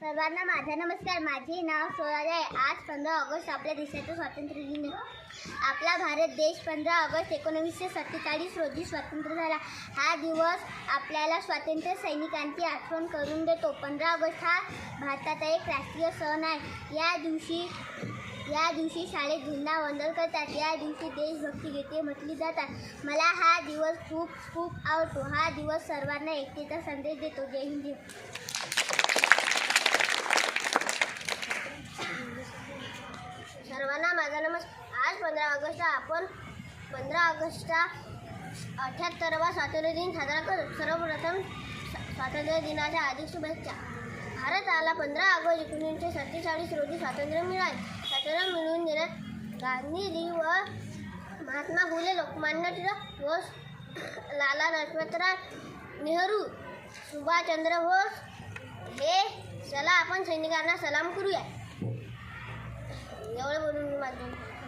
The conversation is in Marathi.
सर्वांना माझा नमस्कार. माझे नाव सोळा आहे. आज पंधरा ऑगस्ट आपल्या देशाचं स्वातंत्र्य दिन आपला भारत देश पंधरा ऑगस्ट एकोणीसशे सत्तेचाळीस रोजी स्वतंत्र झाला. हा दिवस आपल्याला स्वातंत्र्य सैनिकांची आठवण करून देतो. पंधरा ऑगस्ट हा भारताचा एक राष्ट्रीय सण आहे. या दिवशी या दिवशी शाळेत झेंडावंदन करतात. या दिवशी देशभक्ती गीते म्हटली जातात. मला हा दिवस खूप खूप आवडतो. हा दिवस सर्वांना एकतेचा संदेश देतो. जय हिंद. नमस् नमस्कार आज पंधरा ऑगस्ट आपण पंधरा ऑगस्ट अठ्ठ्याहत्तरवा स्वातंत्र्य दिन साजरा करतो सर्वप्रथम स्वातंत्र्य दिनाच्या हार्दिक शुभेच्छा. भारताला पंधरा ऑगस्ट एकोणीसशे सत्तेचाळीस रोजी स्वातंत्र्य मिळाले. स्वातंत्र्य मिळवून देण्यात गांधीजी व महात्मा फुले लोकमान्य टिळक व लाला लजपतराय नेहरू सुभाषचंद्र बोस. हे चला आपण सैनिकांना सलाम करूया. माध्यम